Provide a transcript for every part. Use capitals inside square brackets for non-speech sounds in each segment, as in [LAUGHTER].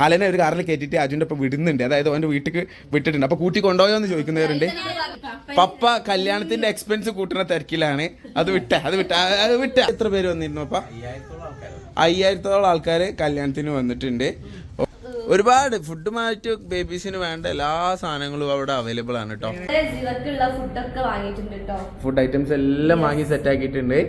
ഹലനെ ഒരു കാറിൽ കയറ്റിയിട്ട് അജുന്റെ ഒപ്പം വിടുന്നുണ്ട്. അതായത് അവന്റെ വീട്ടിൽ വിട്ടിട്ടുണ്ട്. അപ്പോൾ കൂട്ടി കൊണ്ടുപോയോ എന്ന് ചോദിക്കുന്നവരുണ്ട്. പപ്പ കല്യാണത്തിന്റെ എക്സ്പെൻസ് കൂട്ടുന്ന തിരക്കിലാണ്. അത് വിട്ട അത് വിട്ട അത് വിട്ട. എത്ര പേര് വന്നിരുന്നു അപ്പ അയ്യായിരത്തോളം ആൾക്കാർ കല്യാണത്തിന് വന്നിട്ടുണ്ട്. ഒരുപാട് ഫുഡ് മാറ്റ് ബേബീസിന് വേണ്ട എല്ലാ സാധനങ്ങളും അവിടെ അവൈലബിൾ ആണ് കേട്ടോ ഫുഡ് ഐറ്റംസ് എല്ലാം വാങ്ങി സെറ്റ് ആക്കിയിട്ടുണ്ട്.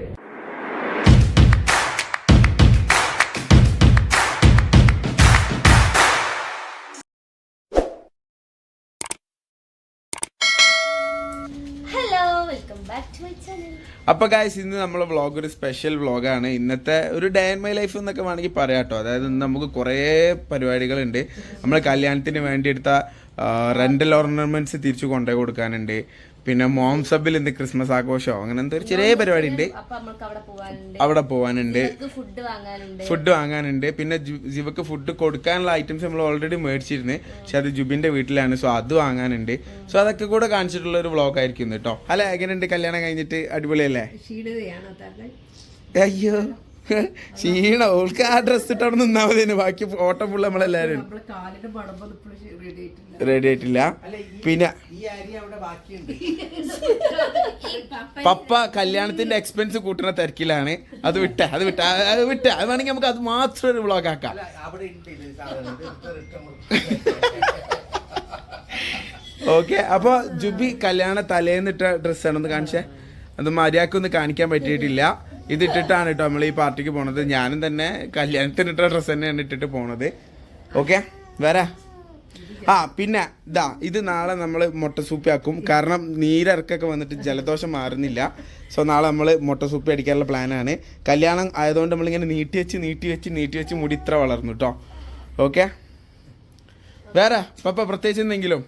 അപ്പൊ ഗായ്സ് ഇന്ന് നമ്മളെ വ്ളോഗ് ഒരു സ്പെഷ്യൽ വ്ളോഗാണ് ഇന്നത്തെ ഒരു ഡേ ആൻഡ് മൈ ലൈഫ് എന്നൊക്കെ വേണമെങ്കിൽ പറയാം കേട്ടോ അതായത് ഇന്ന് നമുക്ക് കുറേ പരിപാടികളുണ്ട്. നമ്മൾ കല്യാണത്തിന് വേണ്ടി എടുത്ത റെന്റൽ ഓർണമെന്റ്സ് തിരിച്ചു കൊണ്ടുപോയി കൊടുക്കാനുണ്ട്. പിന്നെ മോംസബിൽ ഇന്ന് ക്രിസ്മസ് ആഘോഷമോ അങ്ങനെ എന്തോ ഒരു ചെറിയ പരിപാടി ഉണ്ട് അവിടെ പോവാനുണ്ട്. ഫുഡ് വാങ്ങാനുണ്ട്. പിന്നെ ജിവക്ക് ഫുഡ് കൊടുക്കാനുള്ള ഐറ്റംസ് നമ്മൾ ഓൾറെഡി മേടിച്ചിരുന്നു. പക്ഷെ അത് ജുബിന്റെ വീട്ടിലാണ്. സോ അത് വാങ്ങാനുണ്ട്. സോ അതൊക്കെ കൂടെ കാണിച്ചിട്ടുള്ള ഒരു വ്ളോഗ് ആയിരിക്കും കേട്ടോ അല്ല? എങ്ങനെയുണ്ട്? കല്യാണം കഴിഞ്ഞിട്ട്? അടിപൊളിയല്ലേ? അയ്യോ. ക്ഷീണ. ഓൾക്ക് ആ ഡ്രസ് ഇട്ടവിടെ നിന്നാ മതി ബാക്കി ഓട്ടം ഫുള്ള് നമ്മളെല്ലാരും. റെഡി ആയിട്ടില്ല. പിന്നെ [LAUGHS] പപ്പ കല്യാണത്തിന്റെ എക്സ്പെൻസ് കൂട്ടുന്ന തിരക്കിലാണ്. അത് വിട്ട അത് വിട്ട അത് വിട്ട. അത് വേണമെങ്കിൽ നമുക്ക് അത് മാത്രം ഒരു വ്ളോഗ് ആക്കാം. ഓക്കെ അപ്പൊ ജുബി കല്യാണ തലേന്നിട്ട ഡ്രസ്സാണ് ഒന്ന് കാണിച്ചേ. അത് മര്യാദക്കൊന്നും കാണിക്കാൻ പറ്റിയിട്ടില്ല. ഇത് ഇട്ടിട്ടാണ് കേട്ടോ നമ്മൾ ഈ പാർട്ടിക്ക് പോണത്. ഞാനും തന്നെ കല്യാണത്തിന് ഇട്ട ഡ്രസ്സ് തന്നെയാണ് ഇട്ടിട്ട് പോണത്. ഓക്കെ വരാ. ആ പിന്നെ ഇതാ ഇത് നാളെ നമ്മൾ മുട്ട സൂപ്പി ആക്കും കാരണം നീരിറക്കൊക്കെ വന്നിട്ട് ജലദോഷം മാറുന്നില്ല. സോ നാളെ നമ്മൾ മുട്ട സൂപ്പി അടിക്കാനുള്ള പ്ലാനാണ്. കല്യാണം ആയതുകൊണ്ട് നമ്മളിങ്ങനെ നീട്ടി വെച്ച് നീട്ടി വെച്ച് നീട്ടി വെച്ച് മുടി ഇത്ര വളർന്നു കേട്ടോ ഓക്കെ വേറെ പപ്പ പ്രത്യേകിച്ച് എന്തെങ്കിലും?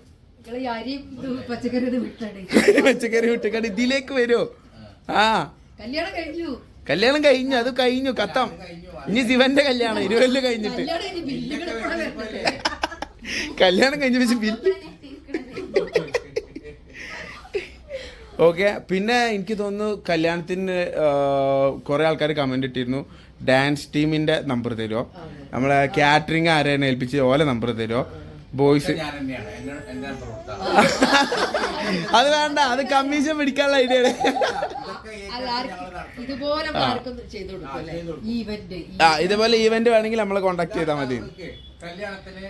പച്ചക്കറി വിട്ടുകാട് [LAUGHS] ഇതിലേക്ക് വരുമോ ആ. കല്യാണം കഴിഞ്ഞു. കല്യാണം കഴിഞ്ഞു അത് കഴിഞ്ഞു കത്താം ഇനി ശിവന്റെ കല്യാണം ഇരുപതിൽ കഴിഞ്ഞിട്ട്. കല്യാണം കഴിഞ്ഞ് പക്ഷെ ബില്ല്. ഓക്കെ പിന്നെ എനിക്ക് തോന്നുന്നു കല്യാണത്തിന് കുറെ ആൾക്കാർ കമന്റ് ഇട്ടിരുന്നു. ഡാൻസ് ടീമിന്റെ നമ്പർ തരുമോ നമ്മളെ കാറ്ററിംഗ് ആരെയാണ് ഏൽപ്പിച്ച് ഓലെ നമ്പർ തരുമോ ബോയ്സ് അത് വേണ്ട അത് കമ്മീഷൻ പിടിക്കാനുള്ള ഐഡിയ ഇതുപോലെ ആർക്കും ചെയ്തു കൊടുക്കും ഈ ഇവന്റ് ആ ഇതുപോലെ ഈവന്റ് വേണമെങ്കിൽ നമ്മളെ കോണ്ടാക്ട് ചെയ്താൽ മതി. കല്യാണത്തിന്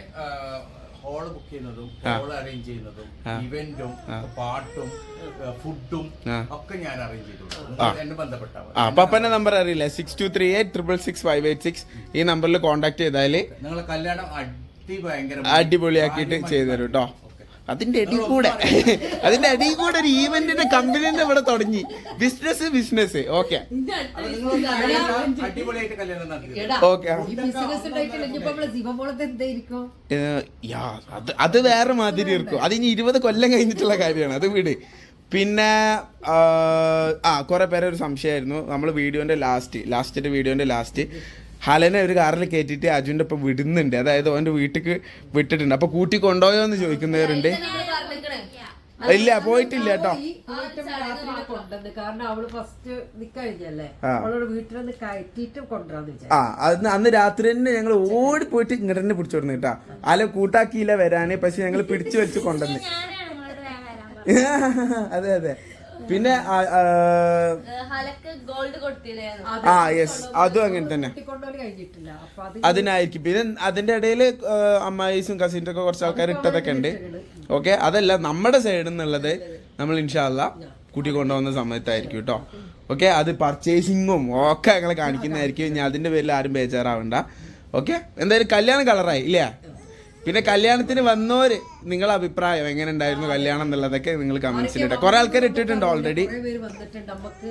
ഹോൾ ബുക്ക് ചെയ്യുന്നതും. ഹോൾ അറേഞ്ച് ചെയ്യുന്നതും ഇവന്റും പാട്ടും ഫുഡും ഒക്കെ ഞാൻ അറേഞ്ച് ചെയ്തു കൊടുക്കും എന്നെ ബന്ധപ്പെട്ടാൽ മതി. ആ പപ്പന്റെ നമ്പർ അറിയില്ല. Six two three eight triple six five eight six ഈ നമ്പറിൽ കോണ്ടാക്ട് ചെയ്താൽ നിങ്ങളെ കല്യാണം അടി ഭയങ്കര അടിപൊളിയാക്കിയിട്ട് ചെയ്തു തരും കേട്ടോ അതിന്റെ അടി കൂടെ. അതിന്റെ അടി കൂടെ ഒരു ഈവന്റിന്റെ കമ്പനിന്റെ ഇവിടെ തുടങ്ങി. ബിസിനസ് ബിസിനസ് ഓക്കെ അത് വേറെ മാതിരി ഇരിക്കും. അത് ഇനി ഇരുപത് കൊല്ലം കഴിഞ്ഞിട്ടുള്ള കാര്യമാണ്. അത് വീട്. പിന്നെ ആ, കുറേ കുറെ പേരെ ഒരു സംശയമായിരുന്നു. നമ്മൾ വീഡിയോന്റെ ലാസ്റ്റ് ലാസ്റ്റത്തെ വീഡിയോന്റെ ലാസ്റ്റ് ഹലനെ ഒരു കാറിൽ കയറ്റിയിട്ട് അജുവിന്റെ ഒപ്പം വിടുന്നുണ്ട്. അതായത് അവന്റെ വീട്ടിൽ വിട്ടിട്ടുണ്ട്. അപ്പോൾ കൂട്ടി കൊണ്ടുപോയോ എന്ന് ചോദിക്കുന്നവരുണ്ട് ഇല്ല പോയിട്ടില്ല കേട്ടോ. ആ. അന്ന് അന്ന് രാത്രി തന്നെ ഞങ്ങൾ ഓടി പോയിട്ട് ഇങ്ങോട്ട് തന്നെ പിടിച്ചു കൊടുന്നു കേട്ടാ. അല്ല കൂട്ടാക്കിയില്ല വരാന് പക്ഷെ ഞങ്ങൾ പിടിച്ചു വെച്ച് കൊണ്ടുവന്ന്. [LAUGHS] അതെ അതെ. പിന്നെ ആ, ആ, ഹലക്ക് ഗോൾഡ് കൊടുത്തില്ലായിരുന്നു ആ യെസ് അതും അങ്ങനെ തന്നെ. അതിനായിരിക്കും. പിന്നെ അതിന്റെ ഇടയിൽ അമ്മായിസും കസിന്റെ ഒക്കെ കുറച്ച് ആൾക്കാർ ഇട്ടതൊക്കെ ഉണ്ട് ഓക്കെ? അതല്ല നമ്മുടെ സൈഡിൽ നിന്നുള്ളത് നമ്മൾ ഇൻഷാല്ല കൂട്ടി കൊണ്ടുപോകുന്ന സമയത്തായിരിക്കും കേട്ടോ. ഓക്കെ? അത് പർച്ചേസിങ്ങും ഒക്കെ ഞങ്ങളെ കാണിക്കുന്നതായിരിക്കും. ഇനി അതിന്റെ പേരിൽ ആരും ബേജാറാവണ്ട. ഓക്കെ? എന്തായാലും കല്യാണം കളറായി ഇല്ലേ? പിന്നെ കല്യാണത്തിന് വന്നോര് നിങ്ങളെ അഭിപ്രായം എങ്ങനെ ഉണ്ടായിരുന്നു കല്യാണം എന്നുള്ളതൊക്കെ നിങ്ങൾ കമന്റ്സിൽ ഇട്ടാ കുറെ ആൾക്കാർ ഇട്ടിട്ടുണ്ട് ഓൾറെഡി പേര് വന്നിട്ടുണ്ട്. നമുക്ക്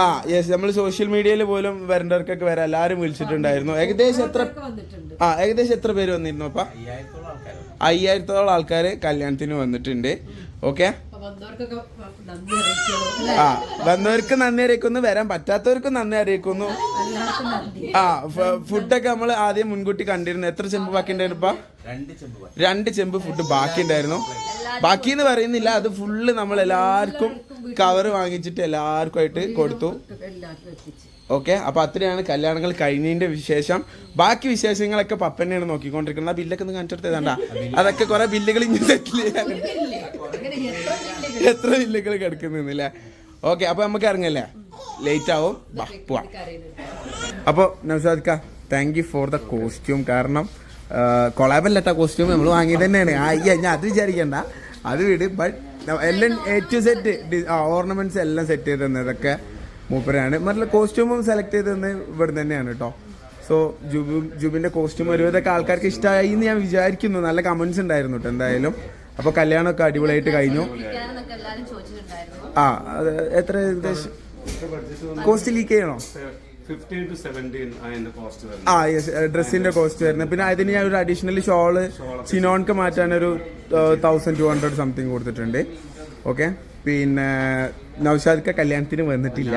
ആ യെസ് നമ്മൾ സോഷ്യൽ മീഡിയയിൽ പോലും വരേണ്ടവർക്കൊക്കെ വരാം. എല്ലാവരും വിളിച്ചിട്ടുണ്ടായിരുന്നു. ഏകദേശം എത്ര വന്നിട്ടുണ്ട്. ആ ഏകദേശം എത്ര പേര് വന്നിരുന്നു അപ്പ? അയ്യായിരത്തോളം ആൾക്കാര് അയ്യായിരത്തോളം ആൾക്കാർ കല്യാണത്തിന് വന്നിട്ടുണ്ട്. ഓക്കെ? ആ വന്നവർക്ക് നന്ദി അറിയിക്കുന്നു വരാൻ പറ്റാത്തവർക്കും നന്ദി അറിയിക്കുന്നു. നന്ദി. ആ ഫുഡൊക്കെ നമ്മൾ ആദ്യം മുൻകൂട്ടി കണ്ടിരുന്നു. എത്ര ചെമ്പ് ബാക്കി ഉണ്ടായിരുന്നു രണ്ട് ചെമ്പ് പാൽ. രണ്ട് ചെമ്പ് ഫുഡ് ബാക്കി ഉണ്ടായിരുന്നു ബാക്കി എന്ന് പറയുന്നില്ല അത് ഫുള്ള് നമ്മൾ എല്ലാവർക്കും കവർ വാങ്ങിച്ചിട്ട് എല്ലാവർക്കും ആയിട്ട് കൊടുത്തു. ഓക്കെ അപ്പൊ അത്രയാണ് കല്യാണങ്ങൾ കഴിഞ്ഞതിന്റെ വിശേഷം. ബാക്കി വിശേഷങ്ങളൊക്കെ പപ്പനെയാണ് നോക്കിക്കൊണ്ടിരിക്കുന്നത്. ആ ബില്ലൊക്കെ ഒന്ന് കാണിച്ചെടുത്തേതാണ്ടാ അതൊക്കെ കുറെ ബില്ലുകൾ ഇനി സെറ്റിൽ എത്ര ബില്ലുകൾ കിടക്കുന്നില്ലേ ഓക്കെ അപ്പൊ നമുക്ക് ഇറങ്ങല്ലേ? ലേറ്റ് ആവും. പോവാം. അപ്പോൾ നൗസാദ്ക്ക thank you for the costume കാരണം കൊളാബല്ലട്ട കോസ്റ്റ്യൂം നമ്മൾ വാങ്ങി തന്നെയാണ്. അയ്യ ഞാൻ അത് വിചാരിക്കണ്ട. അത് വിട് ബട്ട് എല്ലാം എ ടു സെറ്റ് ഓർണമെന്റ്സ് എല്ലാം സെറ്റ് ചെയ്ത് തന്നതൊക്കെ മൂപ്പരാണ്. മറ്റുള്ള കോസ്റ്റ്യൂമും സെലക്ട് ചെയ്ത് തന്നെ ഇവിടെ തന്നെയാണ് കേട്ടോ സോ ജുബു ജുബിന്റെ കോസ്റ്റ്യൂം ഒരുവിധമൊക്കെ ആൾക്കാർക്ക് ഇഷ്ടമായി എന്ന് ഞാൻ വിചാരിക്കുന്നു. നല്ല കമന്റ്സ് ഉണ്ടായിരുന്നു കേട്ടോ എന്തായാലും. അപ്പോൾ കല്യാണമൊക്കെ അടിപൊളിയായിട്ട് കഴിഞ്ഞു. ആ എത്ര ഏകദേശം കോസ്റ്റ് ആണോ ആ യെസ് ഡ്രസ്സിന്റെ കോസ്റ്റ് വരുന്നത്. പിന്നെ അതിന് ഞാൻ ഒരു അഡീഷണൽ ഷോൾ ചിനോൺക്ക് മാറ്റാൻ ഒരു തൗസൻഡ് ടു ഹൺഡ്രഡ് സംതിങ് കൊടുത്തിട്ടുണ്ട്. ഓക്കെ പിന്നെ നൗഷാദ്ക്ക കല്യാണത്തിന് വന്നിട്ടില്ല.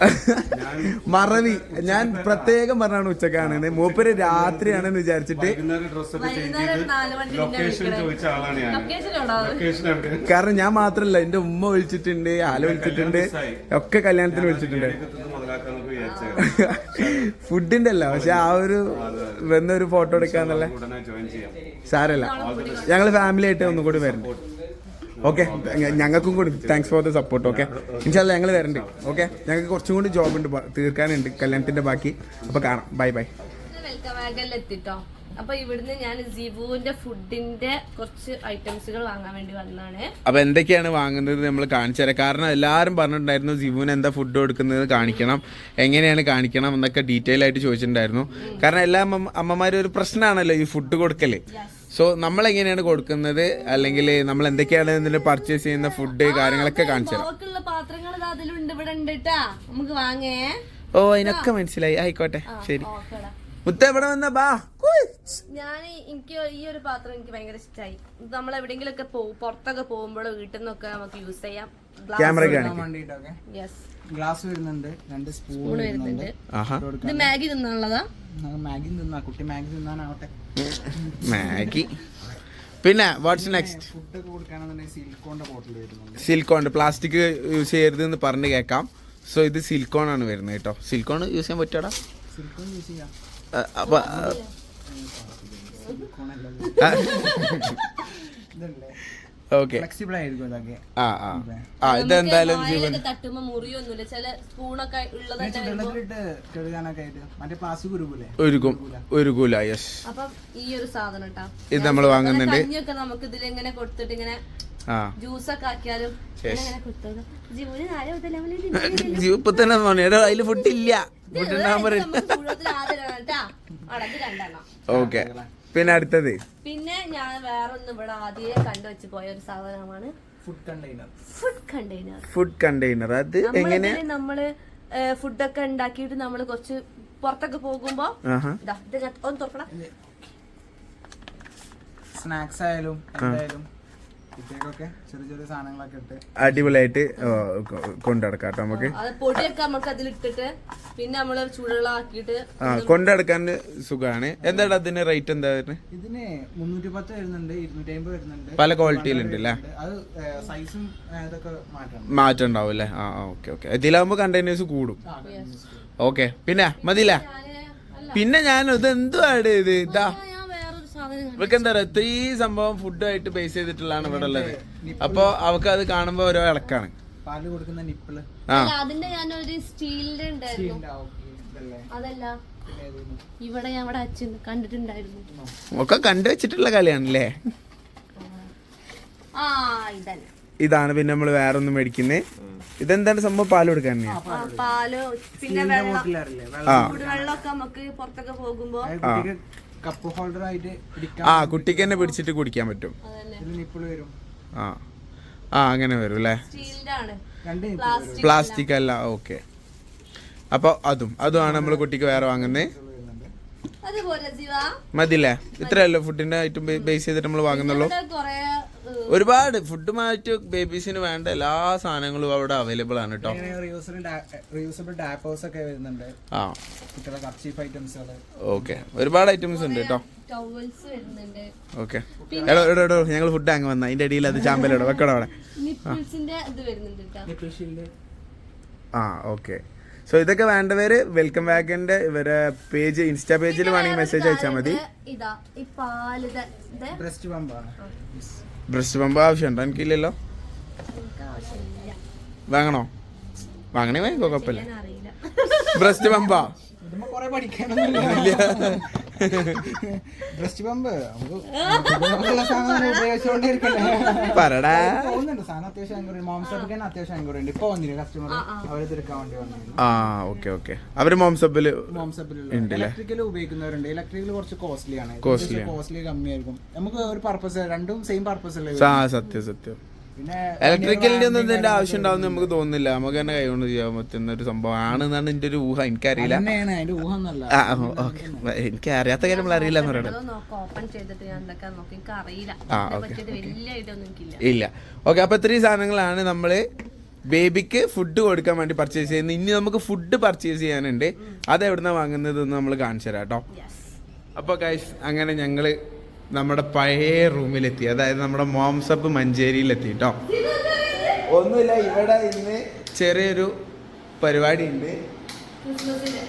[LAUGHS] മറവി. ഞാൻ പ്രത്യേകം പറഞ്ഞാണ് ഉച്ചക്കാണ്. മൂപ്പര് രാത്രിയാണെന്ന് വിചാരിച്ചിട്ട് കാരണം ഞാൻ മാത്രല്ല എന്റെ ഉമ്മ വിളിച്ചിട്ടുണ്ട് ആല വിളിച്ചിട്ടുണ്ട് ഒക്കെ കല്യാണത്തിന് വിളിച്ചിട്ടുണ്ട്. ഫുഡിന്റെ അല്ല പക്ഷെ ആ ഒരു വന്ന ഒരു ഫോട്ടോ എടുക്കാന്നല്ല ഉടനെ ജോയിൻ ചെയ്യാം. സാരല്ല. ഞങ്ങൾ ഫാമിലി ആയിട്ട് ഒന്നും കൂടി വരണ്ട്. ഓക്കെ ഞങ്ങൾക്കും കൂടി. Thanks for the support okay ഇൻഷാല്ല ഞങ്ങൾ വരണ്ട് ഓക്കെ ഞങ്ങൾക്ക് കുറച്ചും കൂടി ജോബ് ഉണ്ട് തീർക്കാനുണ്ട് കല്യാണത്തിന്റെ ബാക്കി. അപ്പൊ കാണാം. ബൈ ബൈ എത്തിട്ടോ. അപ്പൊ ഇവിടുന്ന് ഞാൻ ജിബുവിന്റെ ഫുഡിന്റെ കുറച്ച് ഐറ്റംസുകൾ വാങ്ങാൻ വേണ്ടി വന്നതാണ്. അപ്പൊ എന്തൊക്കെയാണ് വാങ്ങുന്നത് നമ്മൾ കാണിച്ചു തരാം. കാരണം എല്ലാരും പറഞ്ഞിട്ടുണ്ടായിരുന്നു ജിബുവിന് എന്താ ഫുഡ് കൊടുക്കുന്നത് കാണിക്കണം എങ്ങനെയാണ് കാണിക്കണം എന്നൊക്കെ ഡീറ്റെയിൽ ആയിട്ട് ചോദിച്ചിട്ടുണ്ടായിരുന്നു. കാരണം എല്ലാ അമ്മമാരും ഒരു പ്രശ്നമാണല്ലോ ഈ ഫുഡ് കൊടുക്കൽ. സോ നമ്മൾ എങ്ങനെയാണ് കൊടുക്കുന്നത്? അല്ലെങ്കിൽ നമ്മൾ എന്തൊക്കെയാണ് ഇതിന് പർച്ചേസ് ചെയ്യുന്ന ഫുഡ് കാര്യങ്ങളൊക്കെ കാണിച്ചു തരാം. നമുക്കുള്ള പാത്രങ്ങൾ ഇത് അതിലുണ്ട് ഇവിടെ ഉണ്ട് ട്ടാ. നമുക്ക് വാങ്ങേ. ഓ അതിനൊക്കെ മനസ്സിലായി. ആയിക്കോട്ടെ ശരി. മുത്ത എവിടെ വന്ന ബാ. ഞാൻ എനിക്ക് ഈ ഒരു പാത്രം എനിക്ക് ഭയങ്കര ഇഷ്ടമായി നമ്മൾ എവിടെയെങ്കിലും ഒക്കെ പോകും പുറത്തൊക്കെ പോകുമ്പോഴോ വീട്ടിൽ നിന്നൊക്കെ നമുക്ക് യൂസ് ചെയ്യാം. ക്യാമറ യെസ് ഗ്ലാസ് വരുന്നുണ്ട് രണ്ട് സ്പൂൺ വരുന്നുണ്ട്. ആഹാ. ഇത് മാഗി തിന്നാനുള്ളതാ? മാഗി തിന്നാ കുട്ടി മാഗി തിന്നാനാവട്ടെ. മാഗി. പിന്നെ വാട്ട്സ് നെക്സ്റ്റ് ഫുഡ് കൊടുക്കുകയാണെന്നുണ്ടെങ്കിൽ സിലിക്കോണിന്റെ ബോട്ടിൽ വരുന്നുണ്ട്. സിലിക്കോൺ പ്ലാസ്റ്റിക് യൂസ് ചെയ്യരുത് എന്ന് പറഞ്ഞു കേൾക്കാം. സോ ഇത് സിലിക്കോൺ ആണ് വരുന്നത് കേട്ടോ. സിലിക്കോൺ യൂസ് ചെയ്യാൻ പറ്റാടാ സിലിക്കോൺ യൂസ് ചെയ്യാം. അപ്പൊ ഓക്കെ. ഫ്ലെക്സിബിൾ ആയിരിക്കും ആ ആ. ആ ഇതെന്തായാലും ജീവൻ വായിലൊക്കെ തട്ടുമ്പോ മുറിയൊന്നുമില്ല. ചില സ്പൂണൊക്കെ ഉള്ളതായിട്ടായിരുന്നു ചുടുവെള്ളത്തിലിട്ട് കഴുകാനൊക്കെ ആയിട്ട് മറ്റേ പ്ലാസ്റ്റിക് ഉരുകൂലേ? ഒരുക്കും. ഒരുക്കൂല യെസ് അപ്പം ഈ ഒരു സാധനം കേട്ടാ ഇത് നമ്മൾ വാങ്ങുന്നുണ്ട്. കഞ്ഞിയൊക്കെ നമുക്ക് ഇതിൽ ഇങ്ങനെ കൊടുത്തിട്ട് ഇങ്ങനെ ആ. ജ്യൂസൊക്കെ ആക്കിയാലും ജീവ ഇപ്പൊ തന്നെ അതിൽ ഫുഡില്ല ഫുഡ് ഇല്ല ഓക്കെ. പിന്നെ അടുത്തത്? പിന്നെ ഞാൻ വേറൊന്ന് ഇവിടെ ആദ്യം കണ്ടുവച്ച് പോയ ഒരു സാധനമാണ് food container food container food container അത് എങ്ങനെ? നമ്മൾ ഫുഡൊക്കെ ഉണ്ടാക്കിയിട്ട് നമ്മൾ കുറച്ച് പുറത്തൊക്കെ പോകുമ്പോ ഒന്ന് തുറക്കണം സ്നാക്സ് ആയാലും എന്തായാലും കുട്ടികൾക്കൊക്കെ ചെറിയ ചെറിയ സാധനങ്ങളൊക്കെ ഇട്ട് അടിപൊളിയായിട്ട് കൊണ്ടടക്കാം കേട്ടോ നമുക്ക്. അത് പൊടിയൊക്കെ നമുക്ക് അതിലിട്ടിട്ട് പിന്നെ നമ്മൾ ചൂടുവെള്ളമാക്കിയിട്ട് ആ കൊണ്ടടക്കാൻ സുഖമാണ് എന്താണ് അതിന് റേറ്റ് എന്താ വരുന്നത് ഇതിന് മുന്നൂറ്റി പത്ത് വരുന്നുണ്ട് ഇരുന്നൂറ്റി അമ്പത് വരുന്നുണ്ട്. പല ക്വാളിറ്റിയിലുണ്ട് അല്ലേ അത് സൈസും ഇതൊക്കെ മാറ്റണം. മാറ്റം ഉണ്ടാവും അല്ലേ ആ ഓക്കെ ഓക്കെ. ഇതിലാകുമ്പോൾ കണ്ടെയ്നേഴ്സ് കൂടും. ഓക്കെ. പിന്നെ മതിയില്ല? പിന്നെ ഞാൻ ഇത്? എന്തുവാണ് ഇത്. ഇതാ ഇവർക്ക് എന്താ പറയുക ഇത്രയും സംഭവം ഫുഡായിട്ട് ബേസ് ചെയ്തിട്ടുള്ളതാണ് ഇവിടെ ഉള്ളത്. അപ്പൊ അവർക്ക് അത് കാണുമ്പോ ഓരോ ഇളക്കാണ്. പാൽ കൊടുക്കുന്ന നിപ്പിൾ. അതിന്റെ ഞാൻ ഒരു സ്റ്റീലിന്റെ ഉണ്ടായിരുന്നു. അതല്ല ഇവിടെ ഞാൻ ഇവിടെ അച്ഛൻ കണ്ടിട്ടുണ്ടായിരുന്നു. ഒക്കെ കണ്ടു വെച്ചിട്ടുള്ള കളിയാണല്ലേ? ഇതാണ് പിന്നെ നമ്മൾ വേറെ ഒന്നും മേടിക്കുന്നത് ഇതെന്താണ് സംഭവം? പാൽ കൊടുക്കാൻ പാൽ പിന്നെ വെള്ളം. ആ. നമുക്ക് പുറത്തൊക്കെ പോകുമ്പോ കപ്പ് ഹോൾഡർ ആയിട്ട് പിടിക്കാം ആ കുട്ടിക്ക് തന്നെ പിടിച്ചിട്ട് കുടിക്കാൻ പറ്റും. നിപ്പിൾ വരും. ആ. ആ അങ്ങനെ വരും അല്ലേ? പ്ലാസ്റ്റിക് അല്ല ഓക്കെ അപ്പോൾ അതും അതുമാണ് നമ്മൾ കുട്ടിക്ക് വേറെ വാങ്ങുന്നത് മതില്ലേ? ഇത്രയല്ലോ ഫുഡിന്റെ ഐറ്റം ബേസ് ചെയ്തിട്ട് നമ്മൾ വാങ്ങുന്നുള്ളൂ? ഒരുപാട് ഫുഡ് മാറ്റി ബേബീസിന് വേണ്ട എല്ലാ സാധനങ്ങളും അവിടെ അവൈലബിൾ ആണ് കേട്ടോ റിയൂസബിൾ റിയൂസബിൾ ഒക്കെ വരുന്നുണ്ട്. ആ. ഓക്കെ ഒരുപാട് ഐറ്റംസ് ഉണ്ട് കേട്ടോ ടവൽസ് വരുന്നുണ്ട്. ഓക്കെ എടോ എടോ എടോ ഞങ്ങൾ ഫുഡ് അങ്ങ് വന്ന. അതിന്റെ അടിയിൽ അത് ചാമ്പലോടെ വെക്കടോ അവിടെ? ആ ഓക്കെ സോ ഇതൊക്കെ വേണ്ടവര് വെൽക്കം ബാക്കിന്റെ ഇവരെ പേജ് ഇൻസ്റ്റാ പേജിൽ വേണമെങ്കിൽ മെസ്സേജ് അയച്ചാൽ മതി. ഇതാ ഈ ബ്രസ്റ്റ് പമ്പാണ് ബ്രസ്റ്റ് പമ്പ് ആവശ്യമുണ്ടോ? എനിക്കില്ലല്ലോ. വാങ്ങണോ? വാങ്ങണേ വാങ്ങിക്കോ കുഴപ്പമില്ല. ബ്രസ്റ്റ് പമ്പാ? Breast pump. പറടാ. ആ ഓക്കെ ഓക്കെ. അവർ മോംസപ്പിൽ? ഇലക്ട്രിക്കൽ ഉപയോഗിക്കുന്നവരുണ്ട്. ഇലക്ട്രിക്കൽ കുറച്ച് കോസ്റ്റ്ലി ആണ്. Costly കോസ്റ്റ്ലി കമ്മിയായിരിക്കും. നമുക്ക് ഒരു പർപ്പസ് രണ്ടും സെയിം പർപ്പസ് അല്ലേ സത്യം സത്യം. ഇലക്ട്രിക്കലിന്റെ ഒന്നും ഇതിന്റെ ആവശ്യം ഉണ്ടാവും നമുക്ക് തോന്നുന്നില്ല. നമുക്ക് തന്നെ കൈകൊണ്ട് ചെയ്യാൻ പറ്റുന്ന ഒരു സംഭവം ആണെന്നാണ് എന്റെ ഒരു ഊഹം. എനിക്കറിയില്ല. തന്നെയാണ് അതിന്റെ ഊഹം ആ ഓക്കെ. എനിക്ക് അറിയാത്ത കാര്യം നമ്മൾ അറിയില്ല എന്ന് പറയണത് ഇല്ല. ഓക്കെ അപ്പൊ ഇത്രയും സാധനങ്ങളാണ് നമ്മൾ ബേബിക്ക് ഫുഡ് കൊടുക്കാൻ വേണ്ടി പർച്ചേസ് ചെയ്യുന്നത്. ഇനി നമുക്ക് ഫുഡ് പർച്ചേസ് ചെയ്യാനുണ്ട്. അത് എവിടുന്നാ വാങ്ങുന്നത് നമ്മൾ കാണിച്ചു തരാം കേട്ടോ. യെസ് അപ്പോൾ ഗൈസ് അങ്ങനെ ഞങ്ങൾ നമ്മുടെ പഴയ റൂമിലെത്തി. അതായത് നമ്മുടെ മോംസപ്പ് മഞ്ചേരിയിലെത്തി കേട്ടോ ഒന്നുമില്ല ഇവിടെ ഇന്ന് ചെറിയൊരു പരിപാടി ഉണ്ട് ക്രിസ്മസിന്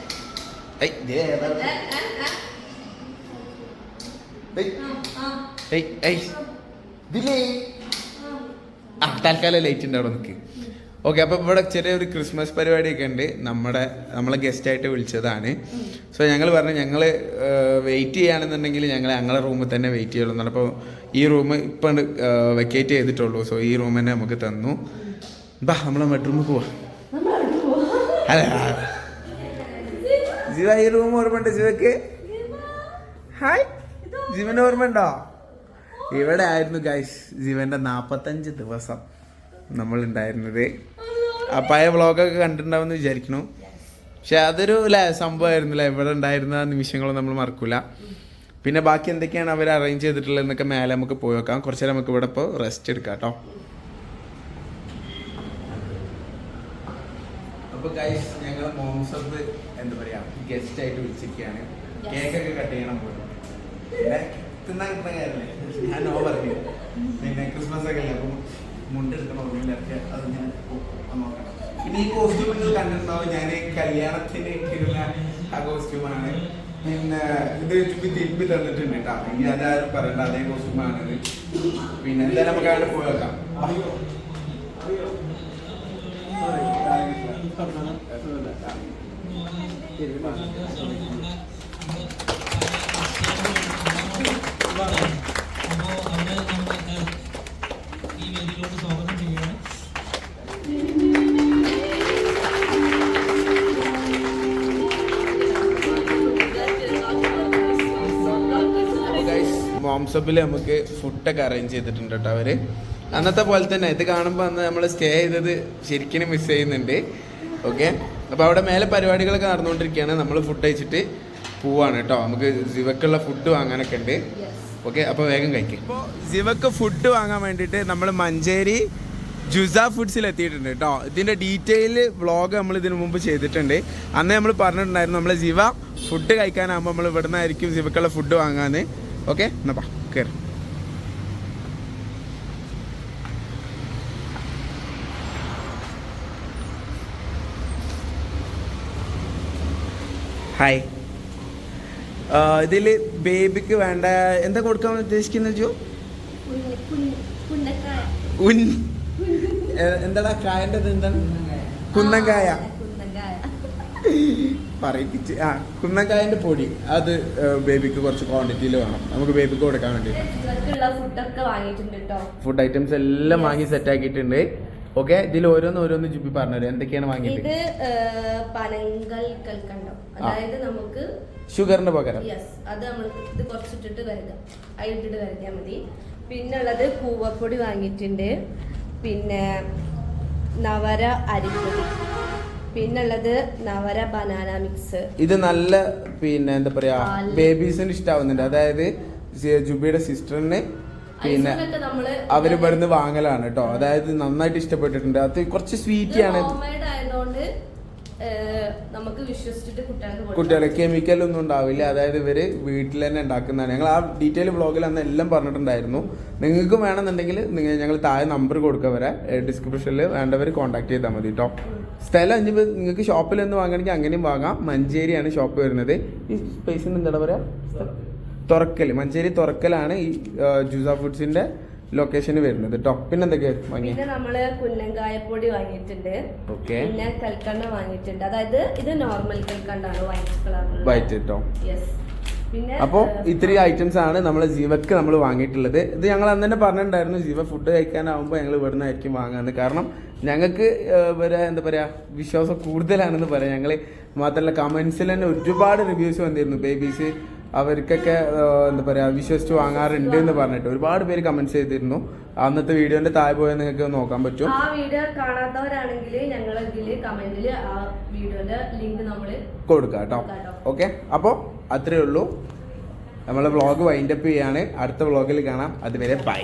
ആ തൽക്കാലം ലൈറ്റ് ഉണ്ട് അവിടെ നിൽക്ക് ഓക്കെ അപ്പോൾ ഇവിടെ ചെറിയൊരു ക്രിസ്മസ് പരിപാടിയൊക്കെ ഉണ്ട്. നമ്മുടെ നമ്മളെ ഗസ്റ്റായിട്ട് വിളിച്ചതാണ്. സോ ഞങ്ങൾ പറഞ്ഞു ഞങ്ങൾ വെയിറ്റ് ചെയ്യുകയാണെന്നുണ്ടെങ്കിൽ ഞങ്ങൾ ഞങ്ങളെ റൂമിൽ തന്നെ വെയിറ്റ് ചെയ്യുള്ളൂ എന്നാണ്. അപ്പോൾ ഈ റൂം ഇപ്പം വെക്കേറ്റ് ചെയ്തിട്ടുള്ളൂ. സോ ഈ റൂം തന്നെ നമുക്ക് തന്നു. ബാ നമ്മളെ ബെഡ്റൂമിൽ പോവാ. അല്ല ജീവ ഈ റൂം ഓർമ്മയുണ്ട് ജീവക്ക്? ഹായ് ജീവന്റെ ഓർമ്മയുണ്ടോ ഇവിടെ ആയിരുന്നു ഗൈസ് ജീവന്റെ നാപ്പത്തഞ്ച് ദിവസം നമ്മൾ ഉണ്ടായിരുന്നത്. പഴയ വ്ളോഗൊക്കെ കണ്ടിട്ടുണ്ടാവുമെന്ന് വിചാരിക്കണു. പക്ഷെ അതൊരു അല്ലേ സംഭവമായിരുന്നില്ല. ഇവിടെ ഉണ്ടായിരുന്ന നിമിഷങ്ങളും നമ്മൾ മറക്കൂല. പിന്നെ ബാക്കി എന്തൊക്കെയാണ് അവർ അറേഞ്ച് ചെയ്തിട്ടുള്ളത് എന്നൊക്കെ മേലെ നമുക്ക് പോയി നോക്കാം. കുറച്ച് നേരം നമുക്ക് ഇവിടെ ഇപ്പോൾ റെസ്റ്റ് എടുക്കാം കേട്ടോ. അപ്പോൾ എന്താ ആയിട്ട് കേക്കൊക്കെ കട്ട് ചെയ്യണം പോലും. പിന്നെ ഞാൻ നോ പിന്നെ ക്രിസ്മസ് ഒക്കെ അല്ലേ? അപ്പം മുണ്ടെടുക്കണം അത് ഞാൻ ഈ കോസ്റ്റ്യൂം നിങ്ങൾ കണ്ടിട്ടുണ്ടാവും. ഞാൻ കല്യാണത്തിന് ഇരുന്ന ആ കോസ്റ്റ്യൂമാണ് പിന്നെ ഇത് ചുറ്റി തിരുമ്പി തന്നിട്ടുണ്ട് കേട്ടോ. ഇനി അതാരും പറയണ്ട അതേ കോസ്റ്റ്യൂമാണ് പിന്നെ എന്തായാലും നമുക്ക് അവിടെ പോയി വെക്കാം ഈ മോംസബിൽ നമുക്ക് ഫുഡൊക്കെ അറേഞ്ച് ചെയ്തിട്ടുണ്ട് കേട്ടോ അവർ. അന്നത്തെ പോലെ തന്നെ ഇത് കാണുമ്പോൾ അന്ന് നമ്മൾ സ്റ്റേ ചെയ്തത് ശരിക്കും മിസ് ചെയ്യുന്നുണ്ട്. ഓക്കെ അപ്പോൾ അവിടെ മേലെ പരിപാടികളൊക്കെ നടന്നുകൊണ്ടിരിക്കുകയാണ്. നമ്മൾ ഫുഡ് കഴിച്ചിട്ട് പോവാണ് കേട്ടോ. നമുക്ക് സിവക്കുള്ള ഫുഡ് വാങ്ങാനൊക്കെ ഉണ്ട്. ഓക്കെ അപ്പോൾ വേഗം കഴിക്കും. ഇപ്പോൾ സിവക്ക് ഫുഡ് വാങ്ങാൻ വേണ്ടിയിട്ട് നമ്മൾ മഞ്ചേരി ജുസ ഫുഡ്സിൽ എത്തിയിട്ടുണ്ട് കേട്ടോ. ഇതിന്റെ ഡീറ്റെയിൽ വ്ളോഗ് നമ്മൾ ഇതിനു മുമ്പ് ചെയ്തിട്ടുണ്ട്. അന്ന് നമ്മൾ പറഞ്ഞിട്ടുണ്ടായിരുന്നു നമ്മൾ സിവ ഫുഡ് കഴിക്കാനാകുമ്പോൾ നമ്മൾ ഇവിടുന്നായിരിക്കും ജിവക്കുള്ള സിവക്കുള്ള ഫുഡ് വാങ്ങാന്ന്. ഓക്കെ എന്നാ പാ കയറി ഹായ് ഇതിൽ ബേബിക്ക് വേണ്ട എന്താ കൊടുക്കാൻ ഉദ്ദേശിക്കുന്നത് ജോ? ഉൻ എന്താടാ കായന്റെ എന്താണ്? കുന്നങ്കായ പറയിപ്പിച്ച്. ആ കുന്നക്കായന്റെ പൊടി. അത് ബേബിക്ക് കുറച്ച് ക്വാണ്ടിറ്റിയിൽ വേണം. നമുക്ക് ബേബിക്ക് കൊടുക്കാൻ വേണ്ടി. ഫുഡ് ഐറ്റംസ് എല്ലാം വാങ്ങി സെറ്റ് ആക്കിയിട്ടുണ്ട്. ഓക്കെ ഇതിൽ ഓരോന്ന് ഓരോന്ന് ജുബി പറഞ്ഞു എന്തൊക്കെയാണ് വാങ്ങിയത്? ഇത് പനങ്കൽ കൽക്കണ്ടം. അതായത് നമുക്ക് ഷുഗറിന് പകരം. അത് നമ്മൾ ഇത് കുറച്ചിട്ടിട്ട് കരുതാം. അതിലിട്ടിട്ട് കരുതിയാൽ മതി. പിന്നെ ഉള്ളത് കൂവപ്പൊടി വാങ്ങിയിട്ടുണ്ട്. പിന്നെ നവര അരിപ്പൊടി. പിന്നെ ഉള്ളത് നവര ബനാന മിക്സ്. ഇത് നല്ല പിന്നെ എന്താ പറയാ. ബേബീസിന് ഇഷ്ടാവുന്നുണ്ട്. അതായത് ജുബിയുടെ സിസ്റ്ററിന് പിന്നെ അവർ ഇവിടുന്ന് വാങ്ങലാണ് കേട്ടോ അതായത് നന്നായിട്ട് ഇഷ്ടപ്പെട്ടിട്ടുണ്ട്. അത് കുറച്ച് സ്വീറ്റ് ആണ്. ആയതുകൊണ്ട് നമുക്ക് വിശ്വസിച്ചിട്ട് കുട്ടികൾക്ക്. കുട്ടികളെ കെമിക്കൽ ഒന്നും ഉണ്ടാവില്ല. അതായത് ഇവർ വീട്ടിൽ തന്നെ ഉണ്ടാക്കുന്നതാണ്. ഞങ്ങൾ ആ ഡീറ്റെയിൽ വ്ളോഗിൽ അന്ന് എല്ലാം പറഞ്ഞിട്ടുണ്ടായിരുന്നു. നിങ്ങൾക്ക് വേണമെന്നുണ്ടെങ്കിൽ നിങ്ങൾ ഞങ്ങൾ താഴെ നമ്പർ കൊടുക്കുക വരെ ഡിസ്ക്രിപ്ഷനിൽ വേണ്ടവർ കോൺടാക്ട് ചെയ്താൽ മതി കേട്ടോ സ്ഥലം അഞ്ച് നിങ്ങൾക്ക് ഷോപ്പിൽ നിന്ന് വാങ്ങണമെങ്കിൽ അങ്ങനെയും വാങ്ങാം. മഞ്ചേരിയാണ് ഷോപ്പ് വരുന്നത്. ഈ സ്പേസിന് എന്താണ് പറയുക തുറക്കൽ മഞ്ചേരി തുറക്കലാണ് ഈ ജൂസ ഫുഡ്സിന്റെ ലൊക്കേഷന് വരുന്നത്. കേട്ടോ എന്തൊക്കെയാണ് വാങ്ങി പിന്നെ നമ്മൾ കുന്നങ്കായപ്പൊടി വാങ്ങിയിട്ടുണ്ട്. ഓക്കെ പിന്നെ കൽക്കണ്ട വാങ്ങിയിട്ടുണ്ട്. അതായത് ഇത് നോർമൽ കൽക്കണ്ടാണ് വൈറ്റ് കളർ വൈറ്റ് കേട്ടോ യെസ് പിന്നെ അപ്പോൾ ഇത്രയും ഐറ്റംസ് ആണ് നമ്മൾ ജീവക്ക് നമ്മൾ വാങ്ങിയിട്ടുള്ളത്. ഇത് ഞങ്ങൾ അന്ന് തന്നെ പറഞ്ഞിട്ടുണ്ടായിരുന്നു ജീവ ഫുഡ് കഴിക്കാനാവുമ്പോൾ ഞങ്ങൾ ഇവിടെ നിന്നായിരിക്കും വാങ്ങാന്ന്. കാരണം ഞങ്ങൾക്ക് ഇവരെ എന്താ പറയുക വിശ്വാസം കൂടുതലാണെന്ന് പറയാം. ഞങ്ങൾ മാത്രമല്ല കമൻസിൽ തന്നെ ഒരുപാട് റിവ്യൂസ് വന്നിരുന്നു. ബേബീസ് അവർക്കൊക്കെ എന്താ പറയുക വിശ്വസിച്ച് വാങ്ങാറുണ്ട് എന്ന് പറഞ്ഞിട്ട് ഒരുപാട് പേര് കമന്റ്സ് ചെയ്തിരുന്നു. അന്നത്തെ വീഡിയോന്റെ താഴെ പോയാൽ നിങ്ങൾക്ക് നോക്കാൻ പറ്റും. ആ വീഡിയോ കാണാത്തവരാണെങ്കിൽ ഞങ്ങൾ ഇതിൽ കമന്റിൽ ആ വീഡിയോന്റെ ലിങ്ക് നമ്മൾ കൊടുക്കാം കേട്ടോ. ട്ടോ. ഓക്കെ അപ്പോൾ അത്രേ ഉള്ളൂ. നമ്മളെ വ്ളോഗ് വൈൻഡപ്പ് ചെയ്യാണ്. അടുത്ത വ്ളോഗിൽ കാണാം. അതുവരെ ബൈ